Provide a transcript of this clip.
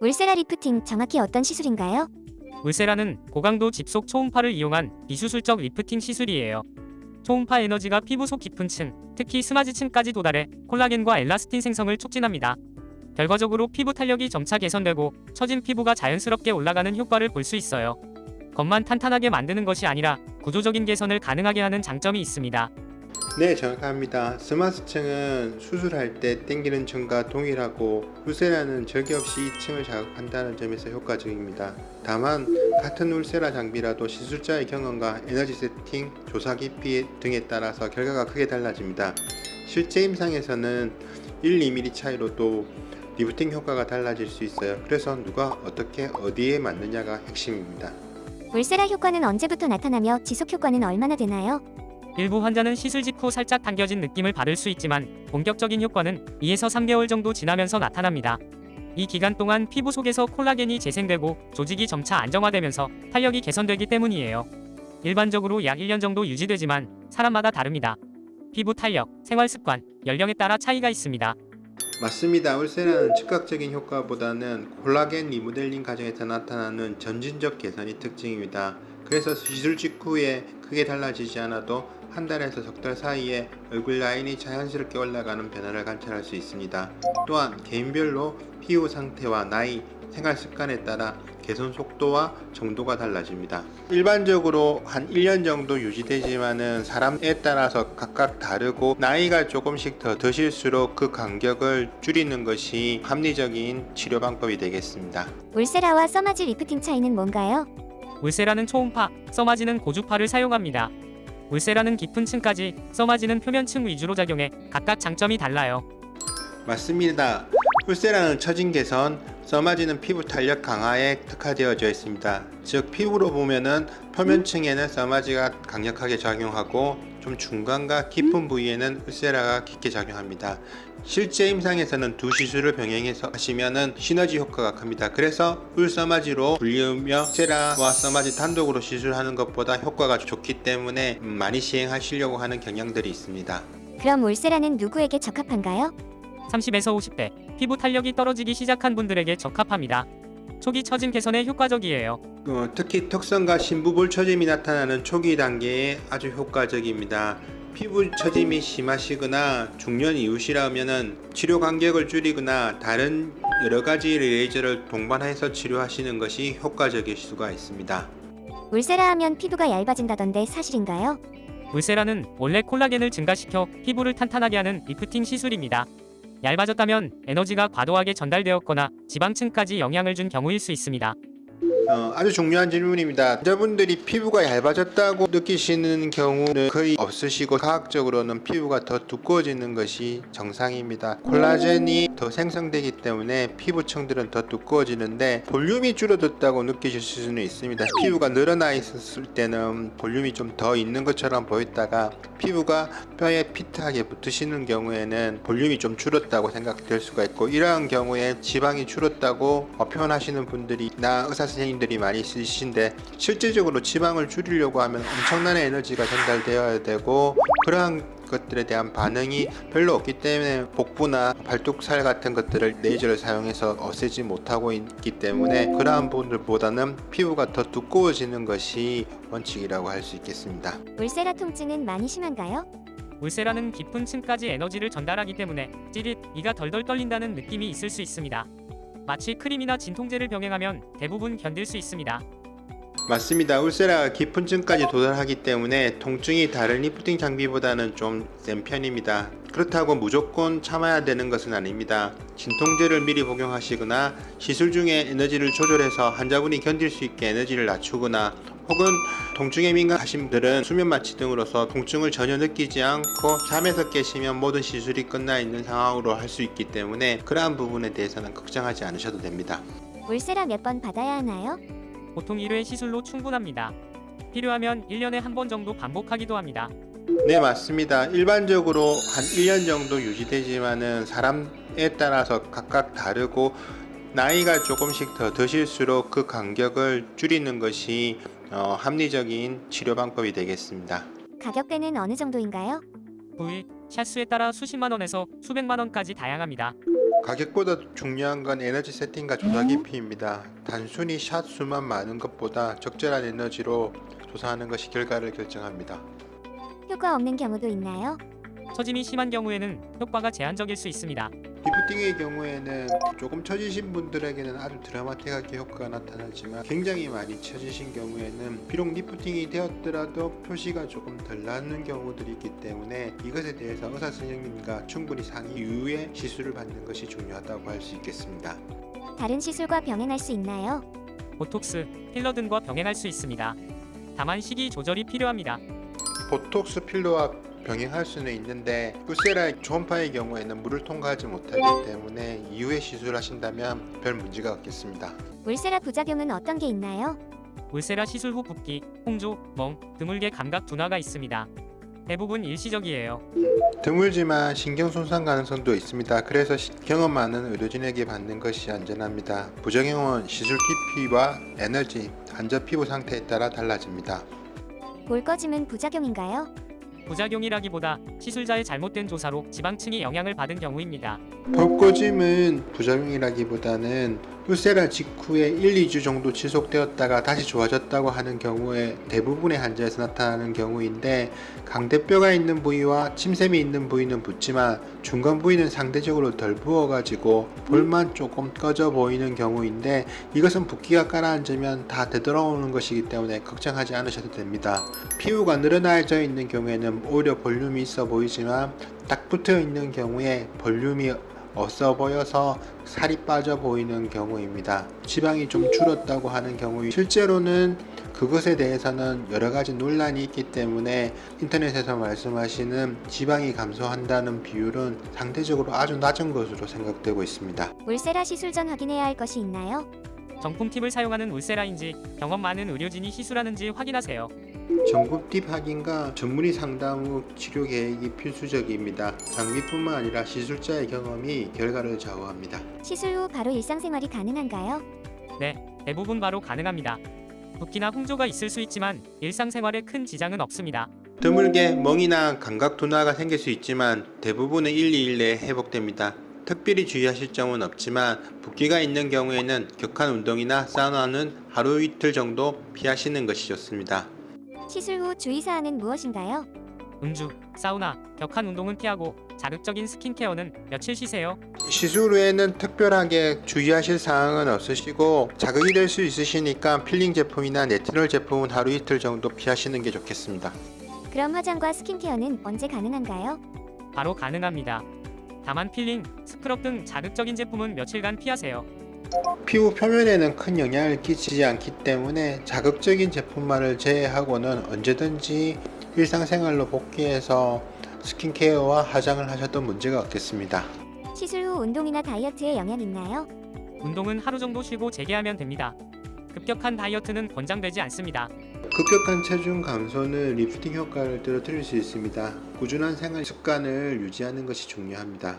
울세라 리프팅 정확히 어떤 시술인가요? 울세라는 고강도 집속 초음파를 이용한 비수술적 리프팅 시술이에요. 초음파 에너지가 피부 속 깊은 층, 특히 스마지층까지 도달해 콜라겐과 엘라스틴 생성을 촉진합니다. 결과적으로 피부 탄력이 점차 개선되고 처진 피부가 자연스럽게 올라가는 효과를 볼 수 있어요. 겉만 탄탄하게 만드는 것이 아니라 구조적인 개선을 가능하게 하는 장점이 있습니다. 네, 정확합니다. 스마스층은 수술할 때 땡기는 층과 동일하고 울세라는 적이 없이 이 층을 자극한다는 점에서 효과적입니다. 다만 같은 울세라 장비라도 시술자의 경험과 에너지 세팅, 조사 깊이 등에 따라서 결과가 크게 달라집니다. 실제 임상에서는 1, 2mm 차이로도 리프팅 효과가 달라질 수 있어요. 그래서 누가 어떻게 어디에 맞느냐가 핵심입니다. 울세라 효과는 언제부터 나타나며 지속 효과는 얼마나 되나요? 일부 환자는 시술 직후 살짝 당겨진 느낌을 받을 수 있지만 본격적인 효과는 2에서 3개월 정도 지나면서 나타납니다. 이 기간 동안 피부 속에서 콜라겐이 재생되고 조직이 점차 안정화되면서 탄력이 개선되기 때문이에요. 일반적으로 약 1년 정도 유지되지만 사람마다 다릅니다. 피부 탄력, 생활 습관, 연령에 따라 차이가 있습니다. 맞습니다. 울세라는 즉각적인 효과보다는 콜라겐 리모델링 과정에서 나타나는 점진적 개선이 특징입니다. 그래서 시술 직후에 크게 달라지지 않아도 한 달에서 석 달 사이에 얼굴 라인이 자연스럽게 올라가는 변화를 관찰할 수 있습니다. 또한 개인별로 피부 상태와 나이, 생활 습관에 따라 개선 속도와 정도가 달라집니다. 일반적으로 한 1년 정도 유지되지만은 사람에 따라서 각각 다르고 나이가 조금씩 더 드실수록 그 간격을 줄이는 것이 합리적인 치료 방법이 되겠습니다. 울세라와 써마지 리프팅 차이는 뭔가요? 울세라는 초음파, 써마지는 고주파를 사용합니다. 울세라는 깊은 층까지, 써마지는 표면층 위주로 작용해 각각 장점이 달라요. 맞습니다. 울세라는 처진 개선, 써마지는 피부 탄력 강화에 특화되어져 있습니다. 즉 피부로 보면은 표면층에는 써마지가 강력하게 작용하고 좀 중간과 깊은 부위에는 울세라가 깊게 작용합니다. 실제 임상에서는 두 시술을 병행해서 하시면은 시너지 효과가 큽니다. 그래서 울써마지로 불리우며 울세라와 써마지 단독으로 시술하는 것보다 효과가 좋기 때문에 음, 많이 시행하시려고 하는 경향들이 있습니다. 그럼 울세라는 누구에게 적합한가요? 30에서 50대, 피부 탄력이 떨어지기 시작한 분들에게 적합합니다. 초기 처진 개선에 효과적이에요. 어, 특히 턱선과 심부볼 처짐이 나타나는 초기 단계에 아주 효과적입니다. 피부 처짐이 심하시거나 중년 이후시라면은 치료 간격을 줄이거나 다른 여러 가지 레이저를 동반해서 치료하시는 것이 효과적일 수가 있습니다. 울세라 하면 피부가 얇아진다던데 사실인가요? 울세라는 원래 콜라겐을 증가시켜 피부를 탄탄하게 하는 리프팅 시술입니다. 얇아졌다면 에너지가 과도하게 전달되었거나 지방층까지 영향을 준 경우일 수 있습니다. 어, 아주 중요한 질문입니다. 여러분들이 피부가 얇아졌다고 느끼시는 경우는 거의 없으시고 과학적으로는 피부가 더 두꺼워지는 것이 정상입니다. 콜라겐이 더 생성되기 때문에 피부층들은 더 두꺼워지는데 볼륨이 줄어들었다고 느끼실 수는 있습니다. 피부가 늘어나 있었을 때는 볼륨이 좀 더 있는 것처럼 보였다가 피부가 뼈에 피트하게 붙으시는 경우에는 볼륨이 좀 줄었다고 생각될 수가 있고 이러한 경우에 지방이 줄었다고 어, 표현하시는 분들이 나 의사 선생님들이 많이 있으신데 실질적으로 지방을 줄이려고 하면 엄청난 에너지가 전달되어야 되고 그러한 것들에 대한 반응이 별로 없기 때문에 복부나 발뚝살 같은 것들을 레이저를 사용해서 없애지 못하고 있기 때문에 그러한 분들보다는 피부가 더 두꺼워지는 것이 원칙이라고 할 수 있겠습니다. 울세라 통증은 많이 심한가요? 울세라는 깊은 층까지 에너지를 전달하기 때문에 찌릿, 이가 덜덜 떨린다는 느낌이 있을 수 있습니다. 마치 크림이나 진통제를 병행하면 대부분 견딜 수 있습니다. 맞습니다. 울세라가 깊은 층까지 도달하기 때문에 통증이 다른 리프팅 장비보다는 좀 센 편입니다. 그렇다고 무조건 참아야 되는 것은 아닙니다. 진통제를 미리 복용하시거나 시술 중에 에너지를 조절해서 환자분이 견딜 수 있게 에너지를 낮추거나 혹은 통증에 민감하신 분들은 수면 마취 등으로서 통증을 전혀 느끼지 않고 잠에서 깨시면 모든 시술이 끝나 있는 상황으로 할 수 있기 때문에 그러한 부분에 대해서는 걱정하지 않으셔도 됩니다. 울세라 몇 번 받아야 하나요? 보통 1회 시술로 충분합니다. 필요하면 1년에 한 번 정도 반복하기도 합니다. 네, 맞습니다. 일반적으로 한 1년 정도 유지되지만은 사람에 따라서 각각 다르고 나이가 조금씩 더 드실수록 그 간격을 줄이는 것이 어, 합리적인 치료 방법이 되겠습니다. 가격대는 어느 정도인가요? 부위, 샷수에 따라 수십만 원에서 수백만 원까지 다양합니다. 가격보다 중요한 건 에너지 세팅과 조사 깊이입니다. 단순히 샷 수만 많은 것보다 적절한 에너지로 조사하는 것이 결과를 결정합니다. 효과 없는 경우도 있나요? 처짐이 심한 경우에는 효과가 제한적일 수 있습니다. 리프팅의 경우에는 조금 처지신 분들에게는 아주 드라마틱하게 효과가 나타나지만 굉장히 많이 처지신 경우에는 비록 리프팅이 되었더라도 표시가 조금 덜 나는 경우들이 있기 때문에 이것에 대해서 의사 선생님과 충분히 상의 이후에 시술을 받는 것이 중요하다고 할 수 있겠습니다. 다른 시술과 병행할 수 있나요? 보톡스, 필러 등과 병행할 수 있습니다. 다만 시기 조절이 필요합니다. 보톡스 필러와 병행할 수는 있는데 울세라 초음파의 경우에는 물을 통과하지 못하기 때문에 이후에 시술하신다면 별 문제가 없겠습니다. 울세라 부작용은 어떤 게 있나요? 울세라 시술 후 붓기, 홍조, 멍, 드물게 감각 둔화가 있습니다. 대부분 일시적이에요. 드물지만 신경 손상 가능성도 있습니다. 그래서 시- 경험 많은 의료진에게 받는 것이 안전합니다. 부작용은 시술 깊이와 에너지, 환자 피부 상태에 따라 달라집니다. 볼 꺼짐은 부작용인가요? 부작용이라기보다 시술자의 잘못된 조사로 지방층이 영향을 받은 경우입니다. 볼꼬짐은 부작용이라기보다는 울세라 직후에 1, 2주 정도 지속되었다가 다시 좋아졌다고 하는 경우에 대부분의 환자에서 나타나는 경우인데 강대뼈가 있는 부위와 침샘이 있는 부위는 붓지만 중간 부위는 상대적으로 덜 부어가지고 볼만 조금 꺼져 보이는 경우인데 이것은 붓기가 가라앉으면 다 되돌아오는 것이기 때문에 걱정하지 않으셔도 됩니다. 피부가 늘어나져 있는 경우에는 오히려 볼륨이 있어 보이지만 딱 붙어 있는 경우에 볼륨이 없어 보여서 살이 빠져 보이는 경우입니다. 지방이 좀 줄었다고 하는 경우 실제로는 그것에 대해서는 여러 가지 논란이 있기 때문에 인터넷에서 말씀하시는 지방이 감소한다는 비율은 상대적으로 아주 낮은 것으로 생각되고 있습니다. 울세라 시술 전 확인해야 할 것이 있나요? 정품 팁을 사용하는 울세라인지 경험 많은 의료진이 시술하는지 확인하세요. 전국팁 확인과 전문의 상담 후 치료 계획이 필수적입니다. 장비뿐만 아니라 시술자의 경험이 결과를 좌우합니다. 시술 후 바로 일상생활이 가능한가요? 대부분 바로 가능합니다. 붓기나 홍조가 있을 수 있지만 일상생활에 큰 지장은 없습니다. 드물게 멍이나 감각 둔화가 생길 수 있지만 대부분은 1, 2일 내에 회복됩니다. 특별히 주의하실 점은 없지만 붓기가 있는 경우에는 격한 운동이나 사우나는 하루 이틀 정도 피하시는 것이 좋습니다. 시술 후 주의사항은 무엇인가요? 음주, 사우나, 격한 운동은 피하고 자극적인 스킨케어는 며칠 쉬세요. 시술 후에는 특별하게 주의하실 사항은 없으시고 자극이 될 수 있으시니까 필링 제품이나 네티놀 제품은 하루 이틀 정도 피하시는 게 좋겠습니다. 그럼 화장과 스킨케어는 언제 가능한가요? 바로 가능합니다. 다만 필링, 스크럽 등 자극적인 제품은 며칠간 피하세요. 피부 표면에는 큰 영향을 끼치지 않기 때문에 자극적인 제품만을 제외하고는 언제든지 일상생활로 복귀해서 스킨케어와 화장을 하셔도 문제가 없겠습니다. 시술 후 운동이나 다이어트에 영향 있나요? 운동은 하루 정도 쉬고 재개하면 됩니다. 급격한 다이어트는 권장되지 않습니다. 급격한 체중 감소는 리프팅 효과를 떨어뜨릴 수 있습니다. 꾸준한 생활 습관을 유지하는 것이 중요합니다.